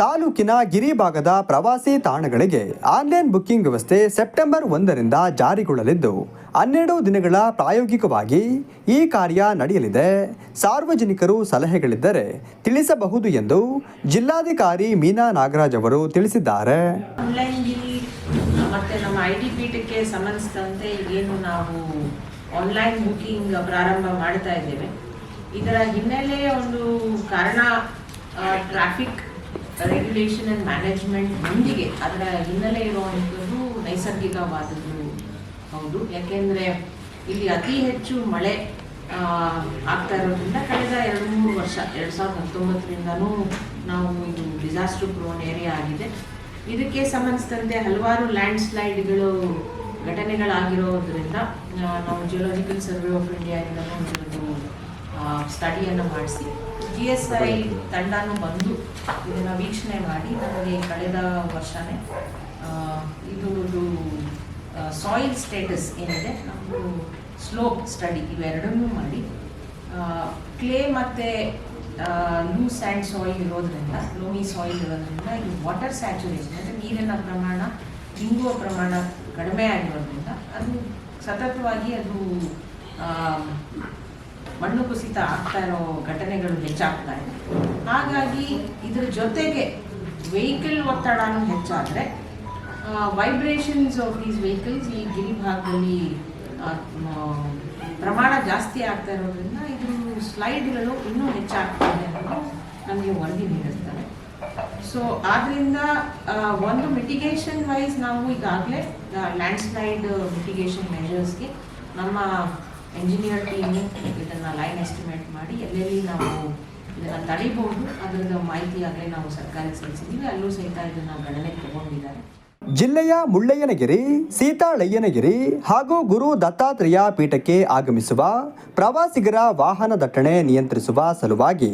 ತಾಲೂಕಿನ ಗಿರಿಭಾಗದ ಪ್ರವಾಸಿ ತಾಣಗಳಿಗೆ ಆನ್ಲೈನ್ ಬುಕ್ಕಿಂಗ್ ವ್ಯವಸ್ಥೆ ಸೆಪ್ಟೆಂಬರ್ ಒಂದರಿಂದ ಜಾರಿಗೊಳ್ಳಲಿದ್ದು, ಹನ್ನೆರಡು ದಿನಗಳ ಪ್ರಾಯೋಗಿಕವಾಗಿ ಈ ಕಾರ್ಯ ನಡೆಯಲಿದೆ. ಸಾರ್ವಜನಿಕರು ಸಲಹೆಗಳಿದ್ದರೆ ತಿಳಿಸಬಹುದು ಎಂದು ಜಿಲ್ಲಾಧಿಕಾರಿ ಮೀನಾ ನಾಗರಾಜ್ ಅವರು ತಿಳಿಸಿದ್ದಾರೆ. ನಮ್ಮ ಐ ನಾವು ಆನ್ಲೈನ್ ಬುಕಿಂಗ್ ಪ್ರಾರಂಭ ಮಾಡ್ತಾ ಇದರ ಹಿನ್ನೆಲೆ ಒಂದು ಕಾರಣ ಟ್ರಾಫಿಕ್ ರೆಗ್ಯುಲೇಷನ್ ಅಂಡ್ ಮ್ಯಾನೇಜ್ಮೆಂಟ್ ಮಂದಿಗೆ ಅದರ ಹಿನ್ನೆಲೆ ಇರುವಂಥದ್ದು ನೈಸರ್ಗಿಕವಾದದ್ದು. ಹೌದು, ಯಾಕೆಂದರೆ ಇಲ್ಲಿ ಅತಿ ಹೆಚ್ಚು ಮಳೆ ಆಗ್ತಾ ಇರೋದ್ರಿಂದ ಕಳೆದ ಎರಡು ಮೂರು ವರ್ಷ, ಎರಡು ಸಾವಿರದ ಹತ್ತೊಂಬತ್ತರಿಂದನೂ ನಾವು ಇದು ಡಿಸಾಸ್ಟರ್ ಪ್ರೋನ್ ಏರಿಯಾ ಆಗಿದೆ. ಇದಕ್ಕೆ ಸಂಬಂಧಿಸಿದಂತೆ ಹಲವಾರು ಲ್ಯಾಂಡ್ ಸ್ಲೈಡ್ಗಳು ಘಟನೆಗಳಾಗಿರೋದ್ರಿಂದ ನಾವು ಜಿಯೋಲಾಜಿಕಲ್ ಸರ್ವೆ ಆಫ್ ಇಂಡಿಯಾದಿಂದಲೂ ಸ್ಟಡಿಯನ್ನು ಮಾಡಿಸಿ. ಜಿ ಎಸ್ ಐ ತಂಡನೂ ಬಂದು ಇದನ್ನು ವೀಕ್ಷಣೆ ಮಾಡಿ ನಮಗೆ ಕಳೆದ ವರ್ಷವೇ ಇದು ಇದು ಸಾಯಿಲ್ ಸ್ಟೇಟಸ್ ಏನಿದೆ ನಮ್ಮದು ಸ್ಲೋಪ್ ಸ್ಟಡಿ ಇವೆರಡನ್ನೂ ಮಾಡಿ ಕ್ಲೇ ಮತ್ತು ಲೂಸ್ ಆ್ಯಂಡ್ ಸಾಯಿಲ್ ಇರೋದ್ರಿಂದ ಲೋಮಿ ಸಾಯಿಲ್ ಇರೋದ್ರಿಂದ ಇದು ವಾಟರ್ ಸ್ಯಾಚುರೇಷನ್ ಅಂದರೆ ನೀರಿನ ಪ್ರಮಾಣ ಇಂಗುವ ಪ್ರಮಾಣ ಕಡಿಮೆ ಆಗಿರೋದ್ರಿಂದ ಅದು ಸತತವಾಗಿ ಅದು ಮಣ್ಣು ಕುಸಿತ ಆಗ್ತಾ ಇರೋ ಘಟನೆಗಳು ಹೆಚ್ಚಾಗ್ತಾ ಇದೆ. ಹಾಗಾಗಿ ಇದ್ರ ಜೊತೆಗೆ ವೆಹಿಕಲ್ ಒತ್ತಡನೂ ಹೆಚ್ಚಾದರೆ ವೈಬ್ರೇಷನ್ಸ್ ಆಫ್ ದೀಸ್ ವೆಹಿಕಲ್ಸ್ ಈ ಗಿರಿ ಭಾಗದಲ್ಲಿ ಪ್ರಮಾಣ ಜಾಸ್ತಿ ಆಗ್ತಾ ಇರೋದ್ರಿಂದ ಇದು ಸ್ಲೈಡ್ಗಳು ಇನ್ನೂ ಹೆಚ್ಚಾಗ್ತಾ ಇದೆ ಅನ್ನೋದು ನಮಗೆ ವರದಿ ನೀಡುತ್ತವೆ ಸೊ ಆದ್ದರಿಂದ ಒಂದು ಮಿಟಿಗೇಷನ್ ವೈಸ್ ನಾವು ಈಗಾಗಲೇ ಲ್ಯಾಂಡ್ ಸ್ಲೈಡ್ ಮಿಟಿಗೇಷನ್ ಮೆಷರ್ಸ್ಗೆ ನಮ್ಮ ಎಂಜಿನಿಯರ್ ಟೀಮು ಇದನ್ನು ಲೈನ್ ಎಸ್ಟಿಮೇಟ್ ಮಾಡಿ ಎಲ್ಲೆಲ್ಲಿ ನಾವು ಇದನ್ನು ತಡಿಬಹುದು ಅದರದ ಮಾಹಿತಿ ಆಗಲೇ ನಾವು ಸರ್ಕಾರಕ್ಕೆ ಸಲ್ಲಿಸಿದ್ದೀವಿ. ಅಲ್ಲೂ ಸಹಿತ ಇದನ್ನು ಗಣನೆಗೆ ತಗೊಂಡಿದ್ದಾರೆ. ಜಿಲ್ಲೆಯ ಮುಳ್ಳಯ್ಯನಗಿರಿ, ಸೀತಾಳಯ್ಯನಗಿರಿ ಹಾಗೂ ಗುರು ದತ್ತಾತ್ರೇಯ ಪೀಠಕ್ಕೆ ಆಗಮಿಸುವ ಪ್ರವಾಸಿಗರ ವಾಹನ ದಟ್ಟಣೆ ನಿಯಂತ್ರಿಸುವ ಸಲುವಾಗಿ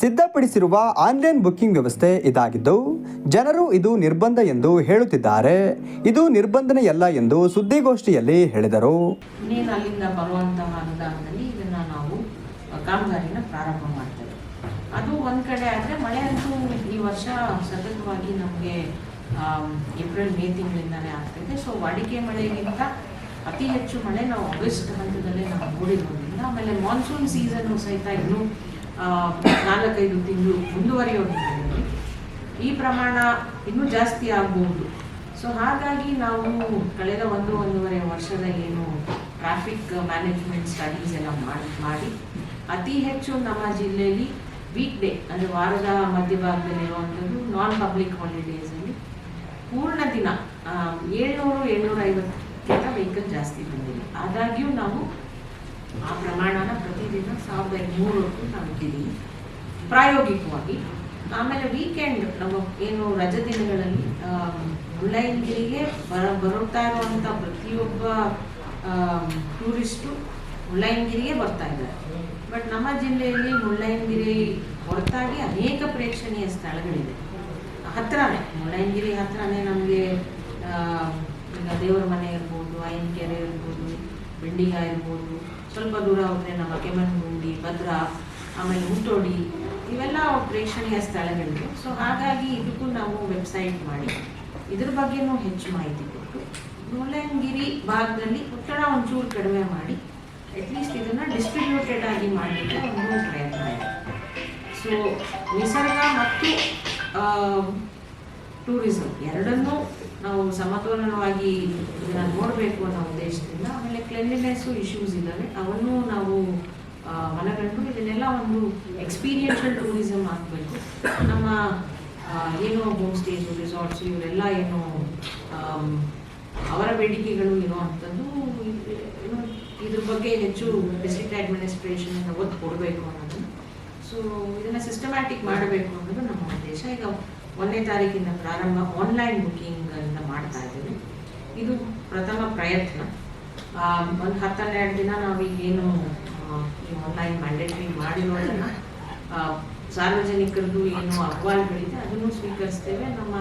ಸಿದ್ಧಪಡಿಸಿರುವ ಆನ್ಲೈನ್ ಬುಕ್ಕಿಂಗ್ ವ್ಯವಸ್ಥೆ ಇದಾಗಿದ್ದು, ಜನರು ಇದು ನಿರ್ಬಂಧ ಎಂದು ಹೇಳುತ್ತಿದ್ದಾರೆ. ಇದು ನಿರ್ಬಂಧನೆಯಲ್ಲ ಎಂದು ಸುದ್ದಿಗೋಷ್ಠಿಯಲ್ಲಿ ಹೇಳಿದರು. ಅದು ಒಂದ್ ಕಡೆ ಆದ್ರೆ ಮಳೆ ಅಂತೂ ಈ ವರ್ಷ ಸತತವಾಗಿ ನಮಗೆ ಏಪ್ರಿಲ್ ಮೇ ತಿಂಗಳಿಂದಾನೇ ಆಗ್ತಿದೆ ಸೊ ವಾಡಿಕೆ ಮಳೆಗಿಂತ ಅತಿ ಹೆಚ್ಚು ಮಳೆ ನಾವು ಆಗಸ್ಟ್ ಹಂತದಲ್ಲೇ ನಾವು ನೋಡಿರೋದ್ರಿಂದ, ಆಮೇಲೆ ಮಾನ್ಸೂನ್ ಸೀಸನ್ ಸಹಿತ ಇನ್ನೂ ನಾಲ್ಕೈದು ತಿಂಗಳು ಮುಂದುವರಿಯೋದ್ರಿಂದ ಈ ಪ್ರಮಾಣ ಇನ್ನೂ ಜಾಸ್ತಿ ಆಗಬಹುದು ಸೊ ಹಾಗಾಗಿ ನಾವು ಕಳೆದ ಒಂದು, ಒಂದೂವರೆ ವರ್ಷದ ಏನು ಟ್ರಾಫಿಕ್ ಮ್ಯಾನೇಜ್ಮೆಂಟ್ ಸ್ಟಡೀಸ್ ಎಲ್ಲ ಮಾಡಿ ಮಾಡಿ, ಅತಿ ಹೆಚ್ಚು ನಮ್ಮ ಜಿಲ್ಲೆಯಲ್ಲಿ ವೀಕ್ ಡೇ ಅಂದರೆ ವಾರದ ಮಧ್ಯಭಾಗದಲ್ಲಿರುವಂಥದ್ದು ನಾನ್ ಪಬ್ಲಿಕ್ ಹಾಲಿಡೇಸಲ್ಲಿ ಪೂರ್ಣ ದಿನ ಏಳ್ನೂರು ಏಳ್ನೂರ ಐವತ್ತಕ್ಕಿಂತ ವೆಹಿಕಲ್ ಜಾಸ್ತಿ ಬಂದಿದೆ. ಆದಾಗ್ಯೂ ನಾವು ಆ ಪ್ರಮಾಣನ ಪ್ರತಿದಿನ ಸಾವಿರದ ಐನೂರು ನಾವು ಪ್ರಾಯೋಗಿಕವಾಗಿ. ಆಮೇಲೆ ವೀಕೆಂಡ್ ನಮ್ಮ ಏನು ರಜೆ ದಿನಗಳಲ್ಲಿ ಮುಳ್ಳಯ್ಯನಗಿರಿಗೆ ಬರ, ಬರುತ್ತಾ ಇರುವಂಥ ಪ್ರತಿಯೊಬ್ಬ ಟೂರಿಸ್ಟು ಮುಳ್ಳಯ್ಯನಗಿರಿಗೆ ಬರ್ತಾ ಇದ್ದಾರೆ. ಬಟ್ ನಮ್ಮ ಜಿಲ್ಲೆಯಲ್ಲಿ ಮುಳ್ಳಯ್ಯನಗಿರಿ ಹೊರತಾಗಿ ಅನೇಕ ಪ್ರೇಕ್ಷಣೀಯ ಸ್ಥಳಗಳಿದೆ. ಹತ್ರನೇ ಮುಳ್ಳಯ್ಯನಗಿರಿ ಹತ್ರನೇ ನಮಗೆ ಈಗ ದೇವರ ಮನೆ ಇರ್ಬೋದು ಐನಕೆರೆ ಇರ್ಬೋದು, ಬೆಂಡಿಗ ಇರ್ಬೋದು, ಸ್ವಲ್ಪ ದೂರ ಹೋದರೆ ನಮ್ಮ ಕೆಮ್ಮಣ್ಣಗುಂಡಿ, ಭದ್ರಾ, ಆಮೇಲೆ ಹುಟ್ಟೋಡಿ, ಇವೆಲ್ಲ ಪ್ರೇಕ್ಷಣೀಯ ಸ್ಥಳಗಳಿವೆ. ಸೊ ಹಾಗಾಗಿ ಇದಕ್ಕೂ ನಾವು ವೆಬ್ಸೈಟ್ ಮಾಡಿ, ಇದ್ರ ಬಗ್ಗೆನೂ ಹೆಚ್ಚು ಮಾಹಿತಿ ಕೊಟ್ಟು ಮುಳ್ಳಯ್ಯನಗಿರಿ ಭಾಗದಲ್ಲಿ ಒತ್ತಡ ಒಂಚೂರು ಕಡಿಮೆ ಮಾಡಿ ಅಟ್ಲೀಸ್ಟ್ ಇದನ್ನು ಡಿಸ್ಟ್ರಿಬ್ಯೂಟೆಡ್ ಆಗಿ ಮಾಡಲಿಕ್ಕೆ ಒಂದು ಪ್ರಯತ್ನ ಇದೆ. ಸೊ ನಿಸರ್ಗ ಮತ್ತು ಟೂರಿಸಂ ಎರಡನ್ನೂ ನಾವು ಸಮತೋಲನವಾಗಿ ಇದನ್ನು ನೋಡಬೇಕು ಅನ್ನೋ ಉದ್ದೇಶದಿಂದ ಆಮೇಲೆ ಕ್ಲೆನ್ಲಿನೆಸ್ಸು ಇಶ್ಯೂಸ್ ಇದ್ದಾವೆ. ಅವನ್ನು ನಾವು ಮನಗಂಡು ಇದನ್ನೆಲ್ಲ ಒಂದು ಎಕ್ಸ್ಪೀರಿಯನ್ಷಿಯಲ್ ಟೂರಿಸಮ್ ಆಗಬೇಕು. ನಮ್ಮ ಏನು ಹೋಮ್ ಸ್ಟೇಸು ರಿಸಾರ್ಟ್ಸು ಇವರೆಲ್ಲ ಏನು ಅವರ ಬೇಡಿಕೆಗಳು ಏನು ಇದ್ರ ಬಗ್ಗೆ ಹೆಚ್ಚು ಡಿಸ್ಟ್ರಿಕ್ಟ್ ಅಡ್ಮಿನಿಸ್ಟ್ರೇಷನ್ ಒತ್ತು ಕೊಡಬೇಕು ಅನ್ನೋದನ್ನು ಸೊ ಇದನ್ನು ಸಿಸ್ಟಮ್ಯಾಟಿಕ್ ಮಾಡಬೇಕು ಅನ್ನೋದು ನಮ್ಮ ಉದ್ದೇಶ. ಈಗ ಒಂದನೇ ತಾರೀಕಿಂದ ಪ್ರಾರಂಭ ಆನ್ಲೈನ್ ಬುಕ್ಕಿಂಗನ್ನು ಮಾಡ್ತಾ ಇದ್ದೀವಿ. ಇದು ಪ್ರಥಮ ಪ್ರಯತ್ನ. ಒಂದು ಹತ್ತೆರಡು ದಿನ ನಾವು ಈಗೇನು ಆನ್ಲೈನ್ ಮ್ಯಾಂಡೇಟರಿ ಮಾಡಿರೋದನ್ನು ಸಾರ್ವಜನಿಕರದ್ದು ಏನು ಅಹವಾಲುಗಳಿದೆ ಅದನ್ನು ಸ್ವೀಕರಿಸ್ತೇವೆ. ನಮ್ಮ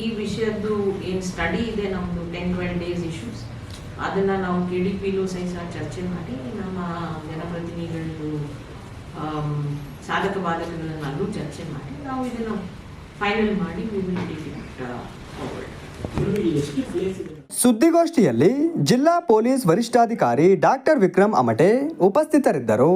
ಈ ವಿಷಯದ್ದು ಏನು ಸ್ಟಡಿ ಇದೆ ನಮ್ಮದು ಟೆನ್ ಟ್ವೆಲ್ ಡೇಸ್ ಇಶ್ಯೂಸ್ ಅದನ್ನು ನಾವು ಕೆ ಡಿ ಪಿಲೂ ಸಹಿತ ಚರ್ಚೆ ಮಾಡಿ ನಮ್ಮ ಜನಪ್ರತಿನಿಧಿಗಳದ್ದು ಆಮ್, ಸಾಧಕ ಬಾಧಕಗಳನ್ನಲ್ಲೂ ಚರ್ಚೆ ಮಾಡಿ, ನಾವು ಇದನ್ನು ಫೈನಲ್ ಮಾಡಿ ಸುದ್ದಿಗೋಷ್ಠಿಯಲ್ಲಿ ಜಿಲ್ಲಾ ಪೊಲೀಸ್ ವರಿಷ್ಠಾಧಿಕಾರಿ ಡಾಕ್ಟರ್ ವಿಕ್ರಮ್ ಅಮಟೆ ಉಪಸ್ಥಿತರಿದ್ದರು.